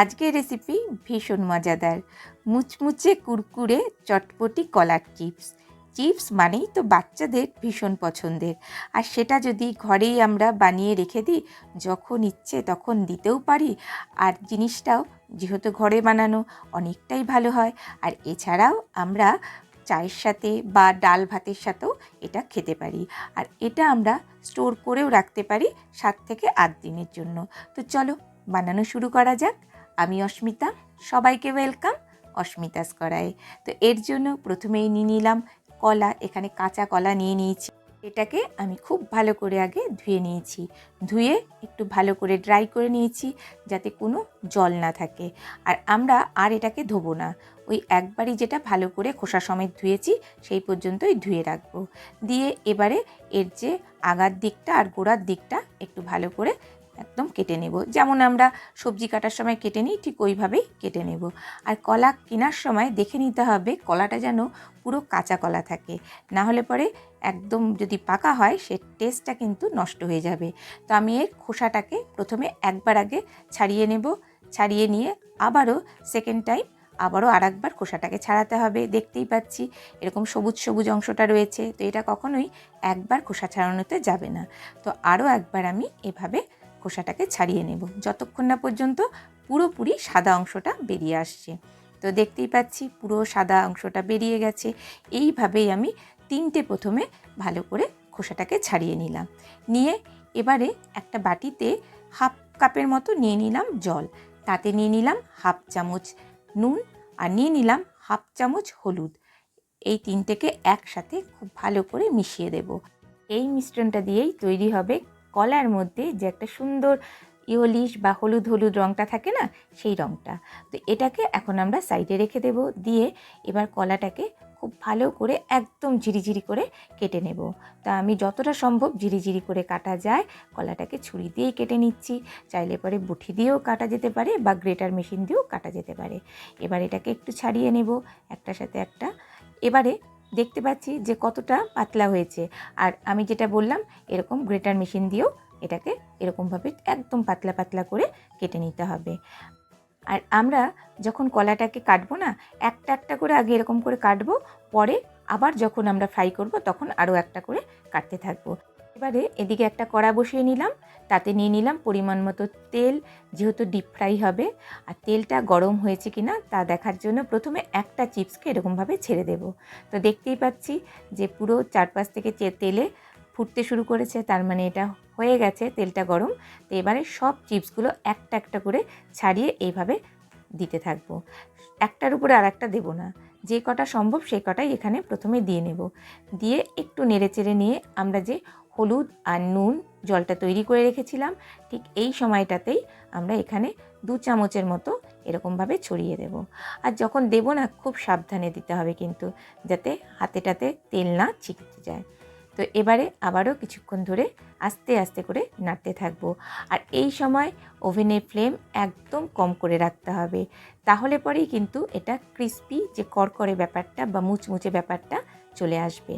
আজকের রেসিপি ভীষণ মজাদার। মুচমুচে কুরকুরে চটপটি কলার চিপস চিপস মানেই তো বাচ্চাদের ভীষণ পছন্দের। আর সেটা যদি ঘরেই আমরা বানিয়ে রেখে দিই, যখন ইচ্ছে তখন দিতেও পারি। আর জিনিসটাও যেহেতু ঘরে বানানো, অনেকটাই ভালো হয়। আর এছাড়াও আমরা চায়ের সাথে বা ডাল ভাতের সাথেও এটা খেতে পারি। আর এটা আমরা স্টোর করেও রাখতে পারি সাত থেকে আট দিনের জন্য। তো চলো, বানানো শুরু করা যাক। আমি অস্মিতা, সবাইকে ওয়েলকাম অস্মিতাস করায় তো এর জন্য প্রথমেই নিয়ে নিলাম কলা, এখানে কাঁচা কলা নিয়ে নিয়েছি। এটাকে আমি খুব ভালো করে আগে ধুয়ে নিয়েছি। ধুয়ে একটু ভালো করে ড্রাই করে নিয়েছি যাতে কোনো জল না থাকে। আর আমরা আর এটাকে ধোবো না। ওই একবারই যেটা ভালো করে খোসা সমেত ধুয়েছি, সেই পর্যন্তই ধুয়ে রাখব। দিয়ে এবারে এর যে আগার দিকটা আর গোড়ার দিকটা একটু ভালো করে একদম কেটে নেব। যেমন আমরা সবজি কাটার সময় কেটে নিই, ঠিক ওইভাবেই কেটে নেব। আর কলা কেনার সময় দেখে নিতে হবে কলাটা যেন পুরো কাঁচা কলা থাকে। না হলে পরে একদম যদি পাকা হয়, সে টেস্টটা কিন্তু নষ্ট হয়ে যাবে। তো আমি এর খোসাটাকে প্রথমে একবার আগে ছাড়িয়ে নেব। ছাড়িয়ে নিয়ে আবারও সেকেন্ড টাইম আবারও আর একবার খোসাটাকে ছাড়াতে হবে। দেখতেই পাচ্ছি এরকম সবুজ সবুজ অংশটা রয়েছে। তো এটা কখনোই একবার খোসা ছাড়ানোতে যাবে না। তো আরও একবার আমি এভাবে খোসাটাকে ছাড়িয়ে নেব। যতক্ষণ না পর্যন্ত পুরোপুরি সাদা অংশটা বেরিয়ে আসছে। তো দেখতেই পাচ্ছি পুরো সাদা অংশটা বেরিয়ে গেছে। এইভাবেই আমি তিনটে প্রথমে ভালো করে খোসাটাকে ছাড়িয়ে নিলাম। নিয়ে এবারে একটা বাটিতে হাফ কাপের মতো নিয়ে নিলাম জল। তাতে নিয়ে নিলাম হাফ চামচ নুন আর নিয়ে নিলাম হাফ চামচ হলুদ। এই তিনটেকে একসাথে খুব ভালো করে মিশিয়ে দেব। এই মিশ্রণটা দিয়েই তৈরি হবে কলার মধ্যে যে একটা সুন্দর ইয়োলিশ বা হলুদ হলুদ রঙটা থাকে না, সেই রঙটা তো এটাকে এখন আমরা সাইডে রেখে দেব, দিয়ে এবার কলাটাকে খুব ভালো করে একদম ঝিরিঝিরি করে কেটে নেব। তা আমি যতটা সম্ভব ঝিরিঝিরি করে কাটা যায়, কলাটাকে ছুরি দিয়েই কেটে নিচ্ছি। চাইলে পরে বুঠি দিয়েও কাটা যেতে পারে বা গ্রেটার মেশিন দিয়েও কাটা যেতে পারে। এবার এটাকে একটু ছাড়িয়ে নেব, একটার সাথে একটা। এবারে দেখতে পাচ্ছি যে কতটা পাতলা হয়েছে। আর আমি যেটা বললাম, এরকম গ্রেটার মেশিন দিয়েও এটাকে এরকমভাবে একদম পাতলা পাতলা করে কেটে নিতে হবে। আর আমরা যখন কলাটাকে কাটবো না, একটা একটা করে আগে এরকম করে কাটবো, পরে আবার যখন আমরা ফ্রাই করব, তখন আরও একটা করে কাটতে থাকব। এবারে এদিকে একটা কড়া বসিয়ে নিলাম, তাতে নিয়ে নিলাম পরিমাণ মতো তেল, যেহেতু ডিপ ফ্রাই হবে। আর তেলটা গরম হয়েছে কি না তা দেখার জন্য প্রথমে একটা চিপসকে এরকমভাবে ছেড়ে দেব। তো দেখতেই পাচ্ছি যে পুরো চারপাশ থেকে তেলে ফুটতে শুরু করেছে, তার মানে এটা হয়ে গেছে, তেলটা গরম। তো এবারে সব চিপসগুলো একটা একটা করে ছাড়িয়ে এইভাবে দিতে থাকব। একটার উপরে আর একটা দেবো না। যে কটা সম্ভব সেই কটাই এখানে প্রথমে দিয়ে নেব। দিয়ে একটু নেড়েচেড়ে নিয়ে আমরা যে হলুদ আর নুন জলটা তৈরি করে রেখেছিলাম। ঠিক এই সময়টাতেই আমরা এখানে দু চামচের মতো এরকমভাবে ছড়িয়ে দেব। আর যখন দেব না, খুব সাবধানে দিতে হবে কিন্তু, যাতে হাতেটাতে তেল না ছিটতে যায়। তো এবারে আবারও কিছুক্ষণ ধরে আস্তে আস্তে করে নাড়তে থাকব। আর এই সময় ওভেনের ফ্লেম একদম কম করে রাখতে হবে। তাহলে পরেই কিন্তু এটা ক্রিস্পি যে করকরে ব্যাপারটা বা মুচমুচে ব্যাপারটা চলে আসবে।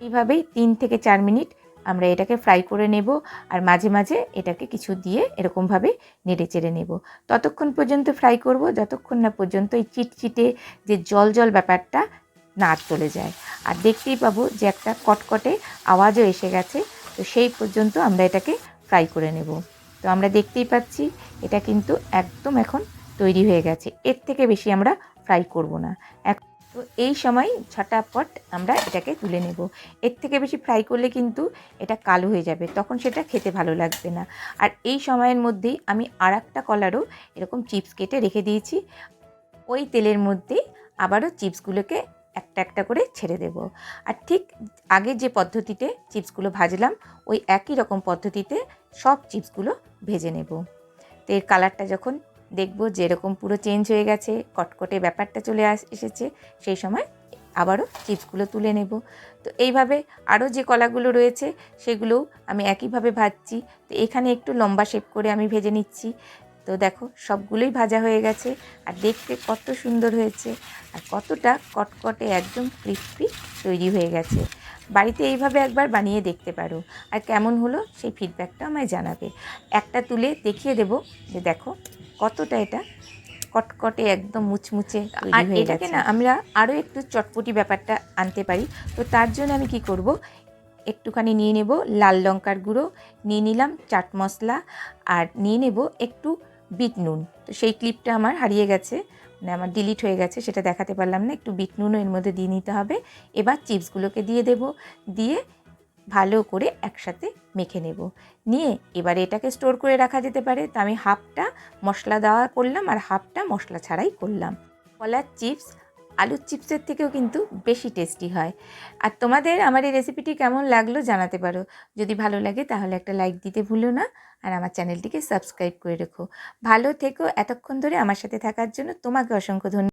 এইভাবেই তিন থেকে চার মিনিট আমরা এটাকে ফ্রাই করে নেব আর মাঝে মাঝে এটাকে কিছু দিয়ে এরকমভাবে নেড়ে চেড়ে নেব। ততক্ষণ পর্যন্ত ফ্রাই করব, যতক্ষণ না পর্যন্ত এই চিটচিটে যে জল জল ব্যাপারটা না চলে যায়। আর দেখতেই পাবো যে একটা কটকটে আওয়াজও এসে গেছে, তো সেই পর্যন্ত আমরা এটাকে ফ্রাই করে নেব। তো আমরা দেখতেই পাচ্ছি এটা কিন্তু একদম এখন তৈরি হয়ে গেছে, এর থেকে বেশি আমরা ফ্রাই করব না। এক তো এই সময় ছটাপট আমরা এটাকে তুলে নেব। এর থেকে বেশি ফ্রাই করলে কিন্তু এটা কালো হয়ে যাবে, তখন সেটা খেতে ভালো লাগবে না। আর এই সময়ের মধ্যেই আমি আর একটা কলারও এরকম চিপস কেটে রেখে দিয়েছি। ওই তেলের মধ্যেই আবারও চিপসগুলোকে একটা একটা করে ছেড়ে দেব। আর ঠিক আগে যে পদ্ধতিতে চিপসগুলো ভাজলাম, ওই একই রকম পদ্ধতিতে সব চিপসগুলো ভেজে নেব। তো এর কালারটা যখন দেখব যে এরকম পুরো চেঞ্জ হয়ে গেছে, কটকটে ব্যাপারটা চলে আস, এসেছে, সেই সময় আবারও চিপসগুলো তুলে নেব। তো এইভাবে আরও যে কলাগুলো রয়েছে, সেগুলোও আমি একইভাবে ভাজছি। তো এখানে একটু লম্বা শেপ করে আমি ভেজে নিচ্ছি। তো দেখো, সবগুলোই ভাজা হয়ে গেছে, আর দেখতে কত সুন্দর হয়েছে, আর কতটা কটকটে একদম ক্রিস্পি তৈরি হয়ে গেছে। বাড়িতে এইভাবে একবার বানিয়ে দেখতে পারো। আর কেমন হলো সেই ফিডব্যাকটা আমায় জানাবে। একটা তুলে দেখিয়ে দেবো যে দেখো কতটা এটা কটকটে একদম মুচমুচে আর এটাকে না আমরা আরও একটু চটপটি ব্যাপারটা আনতে পারি। তো তার জন্য আমি কি করব? একটুখানি নিয়ে নেব লাল লঙ্কার গুঁড়ো নিয়ে নিলাম চাট মশলা আর নিয়ে নেব একটু বিট নুন। তো সেই ক্লিপটা আমার হারিয়ে গেছে। মানে আমার ডিলিট হয়ে গেছে, সেটা দেখাতে পারলাম না, একটু বিট নুনও এর মধ্যে দিয়ে নিতে হবে। এবার চিপসগুলোকে দিয়ে দেব, দিয়ে ভালো করে একসাথে মেখে নেব। নিয়ে এবারে এটাকে স্টোর করে রাখা যেতে পারে। তা আমি হাফটা মশলা দেওয়া করলাম আর হাফটা মশলা ছাড়াই করলাম। কলার চিপস আলুর চিপসের থেকেও কিন্তু বেশি টেস্টি হয়। আর তোমাদের আমার এই রেসিপিটি কেমন লাগল জানাতে পারো। যদি ভালো লাগে তাহলে একটা লাইক দিতে ভুলো না। আর আমার চ্যানেলটিকে সাবস্ক্রাইব করে রেখো। ভালো থেকো। এতক্ষণ ধরে আমার সাথে থাকার জন্য তোমাকে অসংখ্য ধন্যবাদ।